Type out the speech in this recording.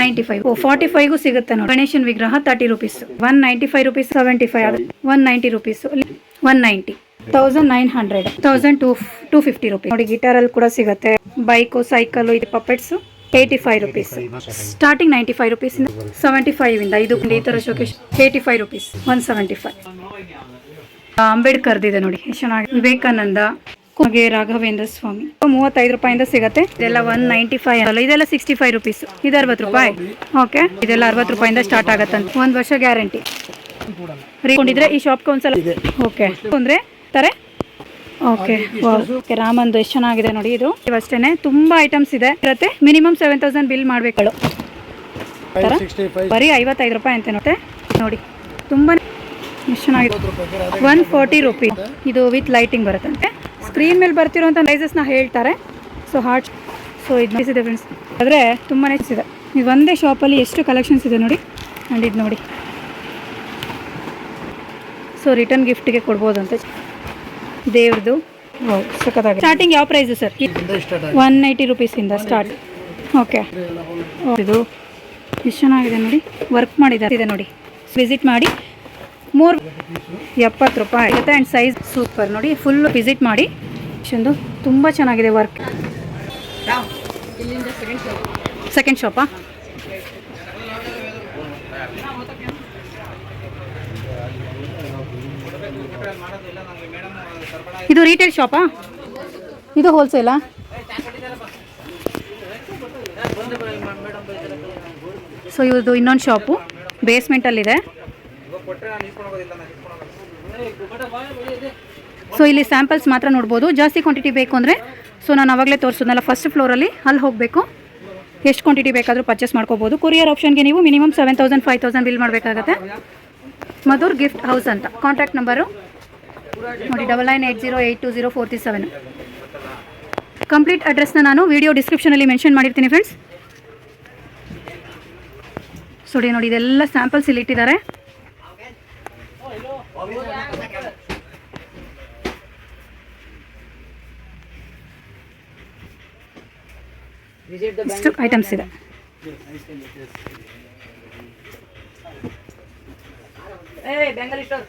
Ninety five. ಓ, forty ಫೈವ್ಗೂ ಸಿಗುತ್ತೆ ನೋಡಿ. ಗಣೇಶನ್ ವಿಗ್ರಹ thirty rupees one ninety five rupees seventy five one ninety rupees one ninety thousand nine hundred thousand two two fifty rupees ನೋಡಿ ಗಿಟಾರಲ್ಲಿ ಕೂಡ ಸಿಗುತ್ತೆ. ಬೈಕು ಸೈಕಲ್ ಇದು puppets eighty five rupees starting ninety five rupees seventy five ಇಂದ ಇದು ಈ ಥರ showcase eighty five rupees one seventy five ಅಂಬೇಡ್ಕರ್ದಿದೆ ನೋಡಿ. ಚೆನ್ನಾಗಿ ವಿವೇಕಾನಂದ ಹಾಗೆ ರಾಘವೇಂದ್ರ ಸ್ವಾಮಿ. ಮೂವತ್ತೈದು ರೂಪಾಯಿಂದ ಸಿಗುತ್ತೆ. ಇದೆಲ್ಲ ಒನ್ ನೈಂಟಿ ಫೈವ್ ಅಲ್ಲ. ಇದೆಲ್ಲ ಸಿಕ್ಸ್ಟಿ ಫೈವ್ ರುಪೀಸ್ ಇದು ಅರವತ್ತು ರೂಪಾಯಿ. ಓಕೆ ಇದೆಲ್ಲ ಅರವತ್ತು ರೂಪಾಯಿಂದ ಸ್ಟಾರ್ಟ್ ಆಗತ್ತಂತ ಒಂದು ವರ್ಷ ಗ್ಯಾರಂಟಿ ರೀಕೊಂಡಿದ್ರೆ ಈ ಶಾಪ್ಗೆ ಒಂದ್ಸಲ ಓಕೆ ಅಂದ್ರೆ ತರ? ಓಕೆ ಓಕೆ ರಾಮಂದು ಎಷ್ಟು ಚೆನ್ನಾಗಿದೆ ನೋಡಿ ಇದು. ಇವಷ್ಟೇ ತುಂಬಾ ಐಟಮ್ಸ್ ಇದೆ. ಇರುತ್ತೆ. ಮಿನಿಮಮ್ ಸೆವೆನ್ ತೌಸಂಡ್ ಬಿಲ್ ಮಾಡ್ಬೇಕು ಬರೀ ಐವತ್ತೈದು ರೂಪಾಯಿ ಅಂತ ನೋಡುತ್ತೆ ನೋಡಿ. ತುಂಬಾ ಎಷ್ಟು ಚೆನ್ನಾಗಿದೆ. ಒನ್ ಫೋರ್ಟಿ ರುಪೀಸ್ ಇದು ವಿತ್ ಲೈಟಿಂಗ್ ಬರುತ್ತಂತೆ. ಸ್ಕ್ರೀನ್ ಮೇಲೆ ಬರ್ತಿರೋಂಥ ಪ್ರೈಸಸ್ನ ಹೇಳ್ತಾರೆ. ಸೊ ಹಾರ್ಟ್ ಸೊ ಇದು ಇದೆ ಫ್ರೆಂಡ್ಸ್ ಆದರೆ ತುಂಬಾ ಇದೆ. ಇದು ಒಂದೇ ಶಾಪಲ್ಲಿ ಎಷ್ಟು ಕಲೆಕ್ಷನ್ಸ್ ಇದೆ ನೋಡಿ. ಆ್ಯಂಡ್ ಇದು ನೋಡಿ. ಸೊ ರಿಟರ್ನ್ ಗಿಫ್ಟ್ಗೆ ಕೊಡ್ಬೋದು ಅಂತ. ದೇವ್ರದ್ದು ಸಖತ್ತಾಗಿ ಸ್ಟಾರ್ಟಿಂಗ್ ಯಾವ ಪ್ರೈಸು ಸರ್ ಒನ್ ಏಯ್ಟಿ ರುಪೀಸಿಂದ ಸ್ಟಾರ್ಟ್ ಓಕೆ ಇದು ಎಷ್ಟು ಚೆನ್ನಾಗಿದೆ ನೋಡಿ. ವರ್ಕ್ ಮಾಡಿದ್ದಾರೆ ಇದೆ ನೋಡಿ. ವಿಸಿಟ್ ಮಾಡಿ. ಮೂರು ಎಪ್ಪತ್ತು ರೂಪಾಯಿ ಆಗುತ್ತೆ. ಆ್ಯಂಡ್ ಸೈಜ್ ಸೂಪರ್ ನೋಡಿ ಫುಲ್ ವಿಸಿಟ್ ಮಾಡಿ. ಇಷ್ಟೊಂದು ತುಂಬ ಚೆನ್ನಾಗಿದೆ ವರ್ಕ್ ಸೆಕೆಂಡ್ ಶಾಪಾ ಇದು ರೀಟೇಲ್ ಶಾಪಾ ಇದು ಹೋಲ್ಸೇಲಾ ಸೊ ಇವ್ರದ್ದು ಇನ್ನೊಂದು ಶಾಪು ಬೇಸ್ಮೆಂಟಲ್ಲಿದೆ ಸೊ ಇಲ್ಲಿ ಸ್ಯಾಂಪಲ್ಸ್ ಮಾತ್ರ ನೋಡ್ಬೋದು. ಜಾಸ್ತಿ ಕ್ವಾಂಟಿಟಿ ಬೇಕು ಅಂದರೆ ಸೊ ನಾನು ಅವಾಗಲೇ ತೋರಿಸೋದಲ್ಲ ಫಸ್ಟ್ ಫ್ಲೋರಲ್ಲಿ ಅಲ್ಲಿ ಹೋಗಬೇಕು. ಎಷ್ಟು ಕ್ವಾಂಟಿಟಿ ಬೇಕಾದರೂ ಪರ್ಚೇಸ್ ಮಾಡ್ಕೋಬೋದು. ಕೊರಿಯರ್ ಆಪ್ಷನ್ಗೆ ನೀವು minimum seven thousand five thousand bill ಮಾಡಬೇಕಾಗತ್ತೆ. ಮಧುರ್ ಗಿಫ್ಟ್ ಹೌಸ್ ಅಂತ. ಕಾಂಟ್ಯಾಕ್ಟ್ ನಂಬರು ನೋಡಿ double nine eight zero eight two zero four three seven complete ಅಡ್ರೆಸ್ನ ನಾನು ವಿಡಿಯೋ ಡಿಸ್ಕ್ರಿಪ್ಷನಲ್ಲಿ ಮೆನ್ಷನ್ ಮಾಡಿರ್ತೀನಿ ಫ್ರೆಂಡ್ಸ್ ಸೊಡಿ ನೋಡಿ ಇದೆಲ್ಲ ಸ್ಯಾಂಪಲ್ಸ್ ಇಲ್ಲಿ ಇಟ್ಟಿದ್ದಾರೆ. ಇಷ್ಟು ಐಟಮ್ಸ್ ಇದೆ ಏ ಬೆಂಗಲ್ ಸ್ಟೋರ್